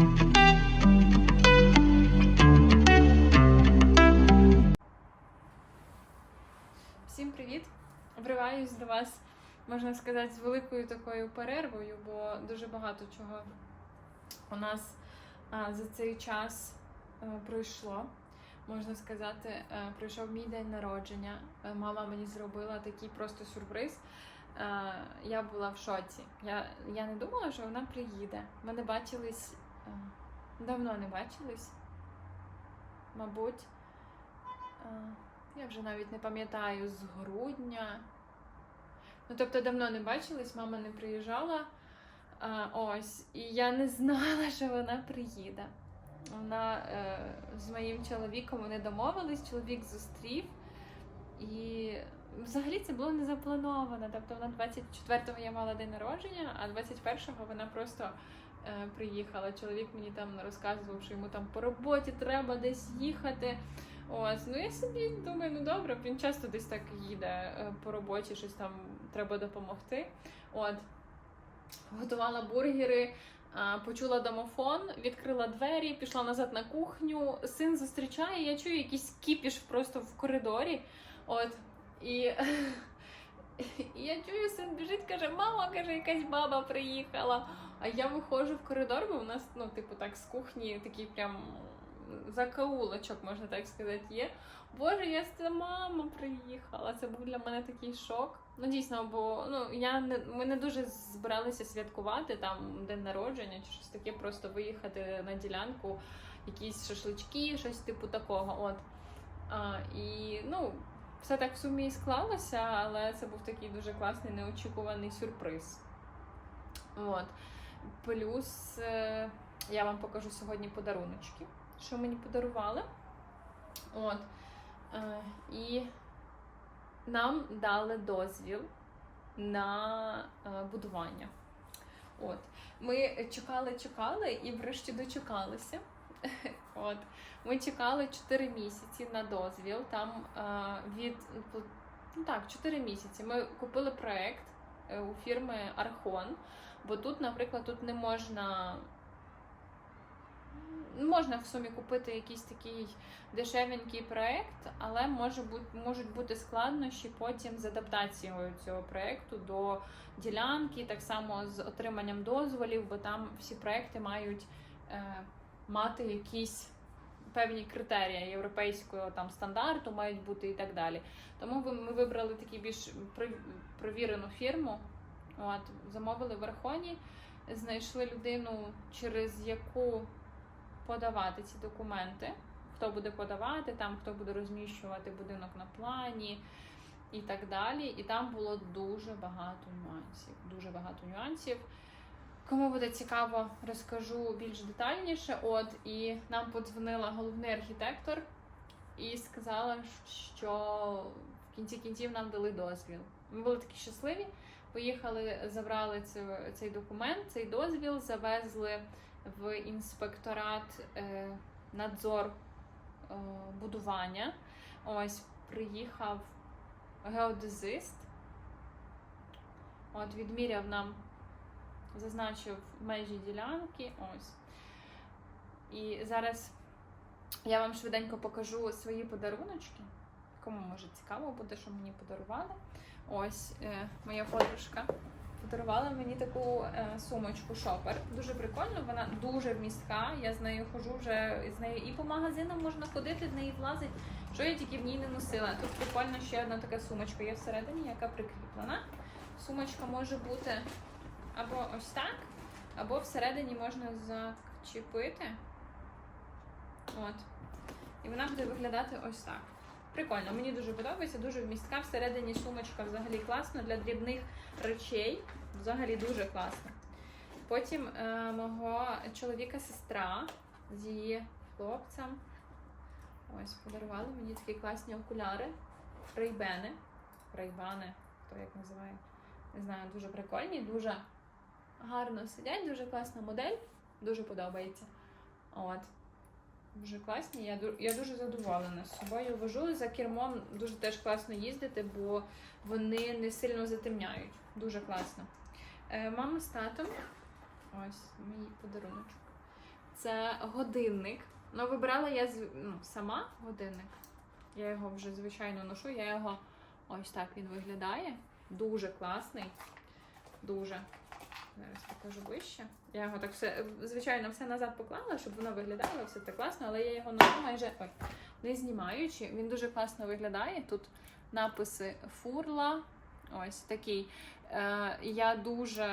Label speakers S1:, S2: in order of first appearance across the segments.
S1: Всім привіт! Вриваюсь до вас, можна сказати, з великою такою перервою, бо дуже багато чого у нас за цей час е, пройшло. Можна сказати, е, пройшов мій день народження. Е, Мама мені зробила такий просто сюрприз. Я була в шоці. Я, я не думала, що вона приїде. Ми не бачились давно не бачились. Мабуть. е, я вже навіть не пам'ятаю з грудня. Ну, тобто давно не бачились, мама не приїжджала. А, ось, і я не знала, що вона приїде. Вона е, з моїм чоловіком вони домовились, чоловік зустрів. І взагалі це було не заплановано. Тобто вона 24-го я мала день народження, а 21-го вона просто е, приїхала. Чоловік мені там розказував, що йому там по роботі треба десь їхати. Ось, ну я собі думаю, ну добре, він часто десь так їде е, по роботі, щось там треба допомогти. От. Готувала бургери, почула домофон, відкрила двері, пішла назад на кухню. Син зустрічає, я чую якийсь кіпіш просто в коридорі. От. І, і я чую, син біжить, каже, мама, каже, якась баба приїхала. А я виходжу в коридор, бо у нас, ну, типу, так, з кухні такий прям закаулочок, можна так сказати, є. Боже, я це мама приїхала. Це був для мене такий шок. Ну, дійсно, бо ну я не ми не дуже збиралися святкувати там день народження чи щось таке, просто виїхати на ділянку, якісь шашлички, щось типу такого. От. А, і ну, все так в сумі і склалося, але це був такий дуже класний неочікуваний сюрприз. От. Плюс е, я вам покажу сьогодні подаруночки, що мені подарували. От. Е, і нам дали дозвіл на е, будування. От. Ми чекали, чекали і врешті дочекалися. От. Ми чекали 4 місяці на дозвіл. Там від ну, так, 4 місяці. Ми купили проект у фірми Архон, бо тут, наприклад, тут не можна. Можна в сумі купити якийсь такий дешевенький проект, але може бути, можуть бути складнощі потім з адаптацією цього проекту до ділянки, так само з отриманням дозволів, бо там всі проекти мають е, мати якісь певні критерії європейського там стандарту, мають бути і так далі. Тому ми вибрали таку більш провірену фірму. От, замовили в Архоні, знайшли людину, через яку подавати ці документи, хто буде подавати, там хто буде розміщувати будинок на плані і так далі. І там було дуже багато нюансів. Дуже багато нюансів. Кому буде цікаво, розкажу більш детальніше. От і нам подзвонила головний архітектор і сказала, що в кінці кінців нам дали дозвіл. Ми були такі щасливі. Поїхали, забрали цю, цей документ, цей дозвіл, завезли в інспекторат е, надзор е, будування. Ось приїхав геодезист. От відміряв нам, зазначив межі ділянки. Ось. І зараз я вам швиденько покажу свої подаруночки. Кому може цікаво буде, що мені подарували. Ось е, моя подружка подарувала мені таку е, сумочку шопер. Дуже прикольно, вона дуже вмістка. Я з нею ходжу вже з нею і по магазинам можна ходити, в неї влазить. Що я тільки в ній не носила. Тут прикольно ще одна така сумочка є всередині, яка прикріплена. Сумочка може бути або ось так, або всередині можна зачепити. От. І вона буде виглядати ось так. Prикольно, мені дуже подобається, дуже вмістка. Всередині сумочка взагалі класна для дрібних речей. Взагалі дуже класно. Потім е, мого чоловіка сестра з її хлопцем. Ось, подарували мені такі класні окуляри. Рейбени. Рейбани, хто як називає. Не знаю, дуже прикольні, дуже гарно сидять, дуже класна модель. Дуже подобається. От. Дуже класні. Я, я дуже задоволена з собою. Вожу за кермом дуже теж класно їздити, бо вони не сильно затемняють. Дуже класно. Е, мама з татом. Ось мій подарунок. Це годинник. Ну, вибирала я ну, сама годинник. Я його вже звичайно ношу. Я його ось так він виглядає. Дуже класний. Дуже. Зараз покажу ближче. Я його так все, звичайно, все назад поклала, щоб воно виглядало все так класно, але я його ношу майже ой, не знімаючи. Він дуже класно виглядає. Тут написи фурла. Ось такий. Е, я дуже,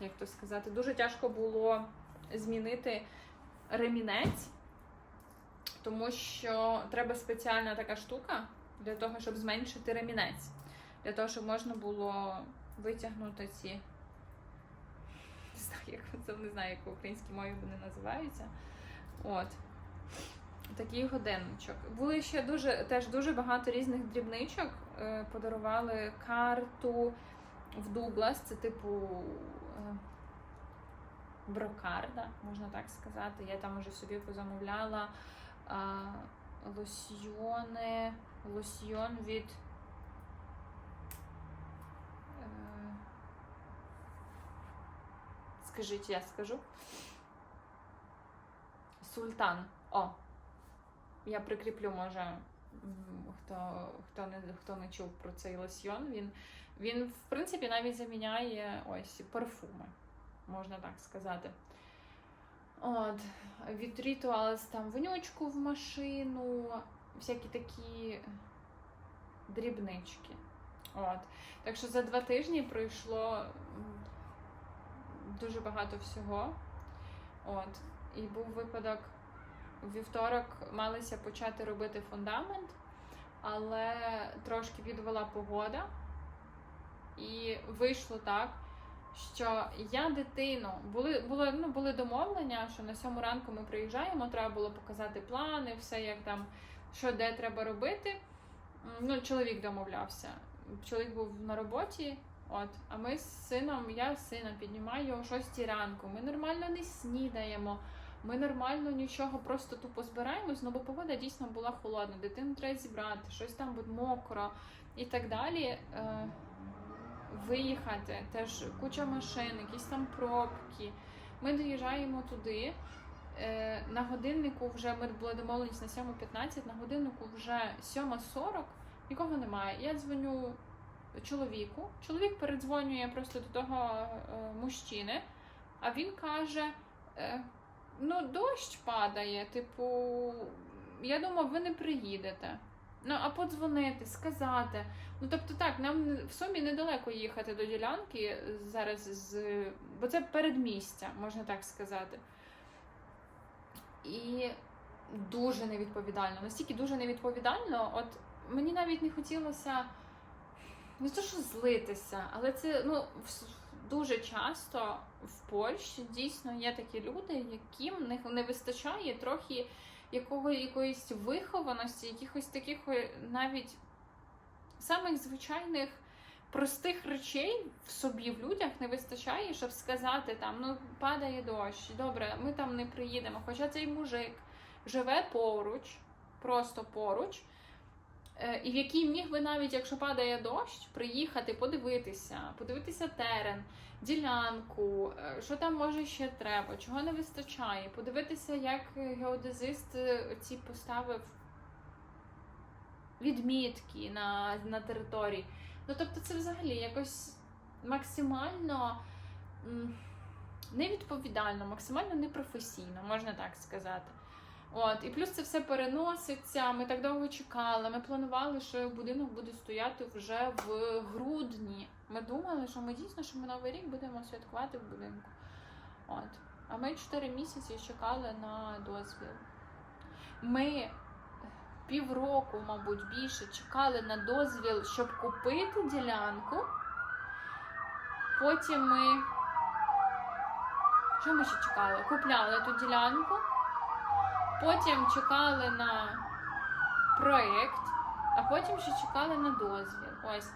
S1: як то сказати, дуже тяжко було змінити ремінець, тому що треба спеціальна така штука для того, щоб зменшити ремінець. Для того, щоб можна було витягнути ці. Як це не знаю, як в українській мові вони називаються. От. Такий годинничок. Були ще дуже теж дуже багато різних дрібничок. Е, Подарували карту в Дуглас, це типу е, брокарда, можна так сказати. Я там уже собі позамовляла лосьйони, лосьйон від. Скажіть, я скажу. Султан. О. Я прикріплю, може, хто, хто, не, хто не чув про цей лосьйон. Він, він, в принципі, навіть заміняє ось парфуми, можна так сказати. От, від Rituals там вонючку в машину, всякі такі дрібнички. От. Так що за два тижні пройшло дуже багато всього. От. І був випадок у вівторок малися почати робити фундамент, але трошки відвела погода. І вийшло так, що я дитину були, було, ну, були домовлення, що на сьому ранку ми приїжджаємо, треба було показати плани, все як там, що де треба робити. Ну, чоловік домовлявся. Чоловік був на роботі, от, а ми з сином, я сина піднімаю о 6 ранку. Ми нормально не снідаємо. Ми нормально нічого, просто тупо збираємось, ну бо погода дійсно була холодна, дитину треба зібрати, щось там буде мокро і так далі. Е, виїхати, теж куча машин, якісь там пробки. Ми доїжджаємо туди. Е, на годиннику вже ми були домовленість на 7.15, на годиннику вже 7.40, нікого немає. Я дзвоню чоловіку. Чоловік передзвонює просто до того е, мужчини, а він каже: е, ну, дощ падає, типу, я думав, ви не приїдете. Ну, а подзвонити, сказати. Ну, тобто так, нам в сумі недалеко їхати до ділянки зараз, з, бо це передмістя, можна так сказати. І дуже невідповідально. Настільки дуже невідповідально. От мені навіть не хотілося не то, що злитися, але це ну, дуже часто в Польщі дійсно є такі люди, яким не, не вистачає трохи якого, якоїсь вихованості, якихось таких е, навіть самих звичайних простих речей в собі в людях не вистачає, щоб сказати там, ну падає дощ, добре, ми там не приїдемо. Хоча цей мужик живе поруч, просто поруч. Е, І в який міг би навіть, якщо падає дощ, приїхати, подивитися, подивитися терен, ділянку, е, що там може ще треба, чого не вистачає, подивитися, як геодезист е, ці поставив відмітки на, на території. Ну тобто, це взагалі якось максимально невідповідально, максимально непрофесійно, можна так сказати. От, і плюс це все переноситься. Ми так довго чекали. Ми планували, що будинок буде стояти вже в грудні. Ми думали, що ми дійсно, що ми новий рік будемо святкувати в будинку. От. А ми 4 місяці чекали на дозвіл. Ми півроку, мабуть, більше чекали на дозвіл, щоб купити ділянку. Потім ми. Що ми ще чекали? Купляли ту ділянку. Потім чекали на проєкт, а потім ще чекали на дозвіл. Ось.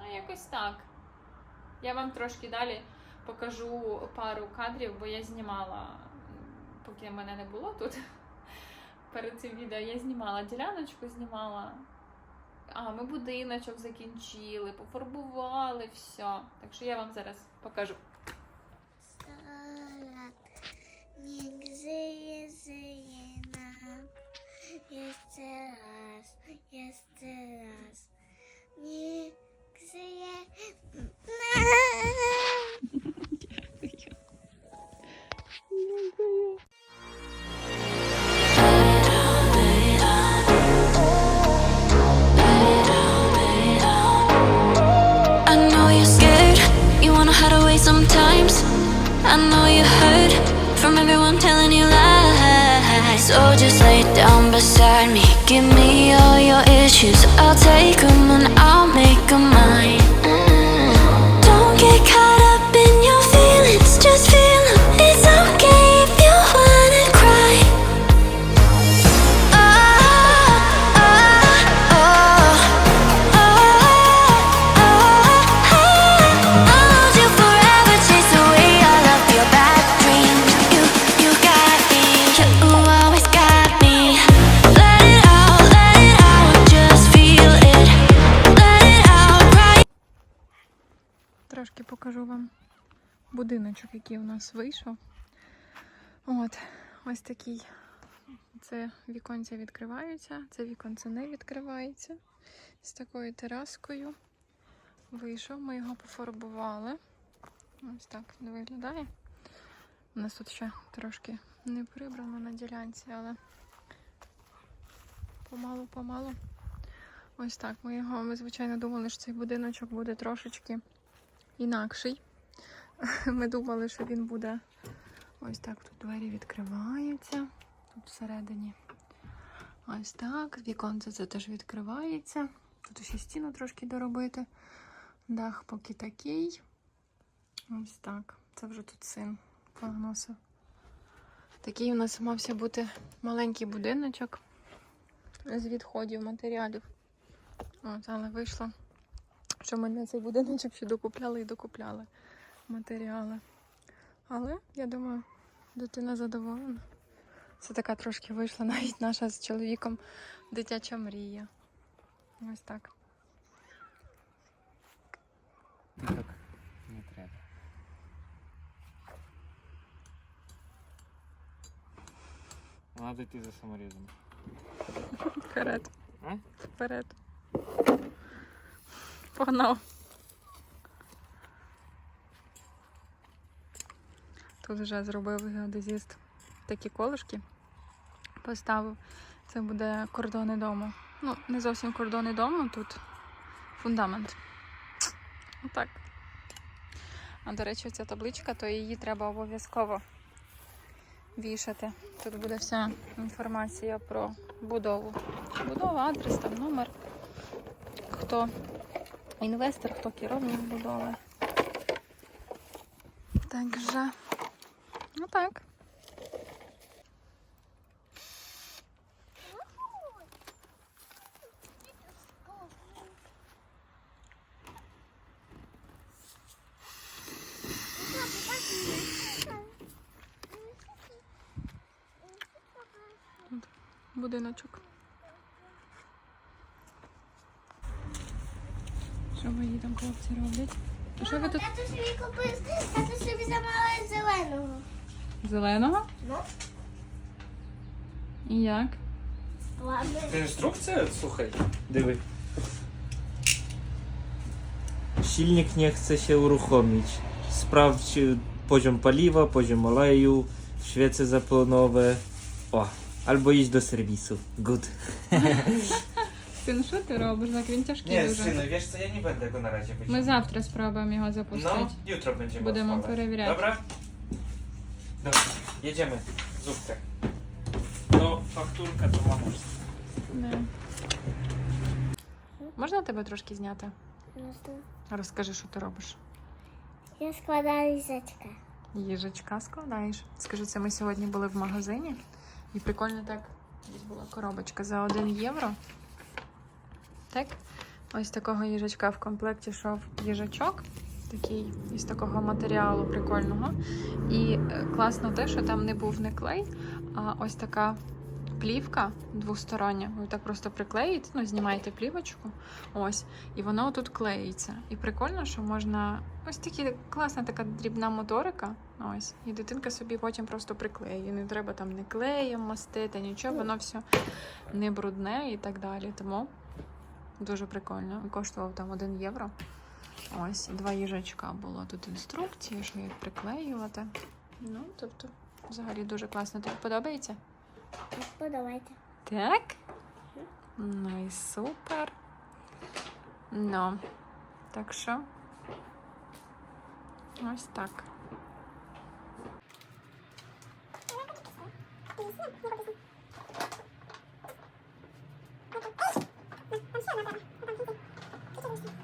S1: Ну, якось так. Я вам трошки далі покажу пару кадрів, бо я знімала, поки мене не було тут. Перед цим відео я знімала діляночку, знімала. А, ми будиночок закінчили, пофарбували все. Так що я вам зараз покажу.
S2: I know you're scared, you wanna hide away sometimes. I know you hurt from everyone telling you lies. So just lay down beside me. Give me all your issues. I'll take them and I'll make them mine. Mm. Don't get caught
S1: Трошки покажу вам будиночок, який у нас вийшов. От, ось такий. Це віконця відкриваються, це віконце не відкривається. З такою тераскою. Вийшов, ми його пофарбували. Ось так він виглядає. У нас тут ще трошки не прибрано на ділянці, але помалу-помалу. Ось так. Ми його, ми звичайно думали, що цей будиночок буде трошечки інакший. Ми думали, що він буде ось так. Тут двері відкриваються. Тут всередині. Ось так. Віконце це теж відкривається. Тут ще стіну трошки доробити. Дах поки такий. Ось так. Це вже тут син погносив. Такий у нас мався бути маленький будиночок з відходів матеріалів. От, але вийшло що ми на цей будиночок ще докупляли і докупляли матеріали. Але я думаю, дитина задоволена. Це така трошки вийшла навіть наша з чоловіком дитяча мрія. Ось так.
S3: Так, не треба. Надо йти за саморізом.
S1: Вперед.
S3: А?
S1: Вперед. Погнав. Тут вже зробив геодезіст такі колишки. Поставив. Це буде кордони дому. Ну, не зовсім кордони дому, тут фундамент. Отак. А до речі, ця табличка, то її треба обов'язково вішати. Тут буде вся інформація про будову. Будова, адрес, там номер. Хто інвестор, хто керівник будови. Так же. Ну так. Будиночок. Що мої там хлопці роблять? А що ви тут
S4: Тато собі купив, тато собі замовив зеленого.
S1: зеленого?
S4: Ну,
S1: І як?
S4: ладно.
S3: Це інструкція? Słuchaj, диви. Silnik nie chce się uruchomić. Sprawdź y, poziom paliwa, poziom oleju, świece zapłonowe. O, albo iść do serwisu. Good.
S1: Син, що ти робиш? Так він тяжкий
S3: Nie,
S1: дуже.
S3: synu, wiesz co, ja nie będę go na razie
S1: Ми
S3: wyciągał.
S1: завтра спробуємо його запустити.
S3: No, jutro będziemy
S1: Будемо
S3: odpalać.
S1: перевіряти.
S3: Dobra? Dobra, jedziemy. Zupkę. No, fakturka to mam już.
S1: Да. Можна тебе трошки зняти?
S4: Просто
S1: Розкажи, що ти робиш.
S4: Я складаю їжачка.
S1: Їжачка складаєш. Скажи, це ми сьогодні були в магазині, І прикольно так. Десь була коробочка за 1 євро. Так? Ось такого їжачка в комплекті йшов їжачок. Такий із такого матеріалу прикольного. І е, класно те, що там не був не клей, а ось така плівка двостороння. Ви так просто приклеїте, ну, знімаєте плівочку. Ось. І воно тут клеїться. І прикольно, що можна. Ось такі класна така дрібна моторика. Ось. І дитинка собі потім просто приклеює. Не треба там не клеєм мастити, нічого, воно все не брудне і так далі. Тому дуже прикольно. Коштував там 1 євро. Ось, два їжачка було тут інструкції, що як приклеювати. Ну, тобто, взагалі дуже класно. Тобі подобається?
S4: Ну, Подавайте.
S1: Так. Ну і супер. Ну, так что? ось так. Thank you.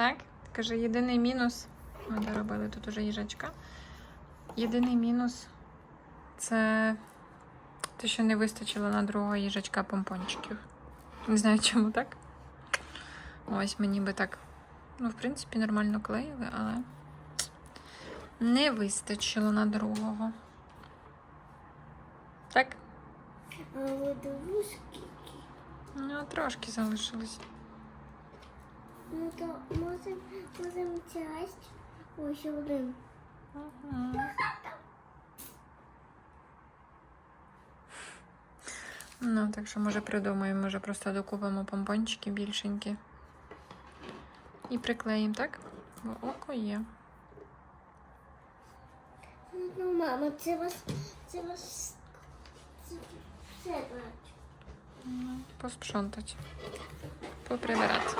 S1: Так, каже, єдиний мінус. Ми доробили тут уже їжачка. Єдиний мінус це те, що не вистачило на другого їжачка помпончиків. Не знаю, чому так. Ось мені би так, ну, в принципі, нормально клеїли, але не вистачило на другого. Так?
S4: А вушки.
S1: Ну, трошки залишилось.
S4: Ну то можемо можем часть. Ось один.
S1: Ага. Ну, так що, може, придумаємо, може просто докупимо помпончики більшенькі. І приклеїмо, так? Бо око є.
S4: Ну, мама, це вас, це вас, це все бачу.
S1: Поспшонтать. Поприбирати.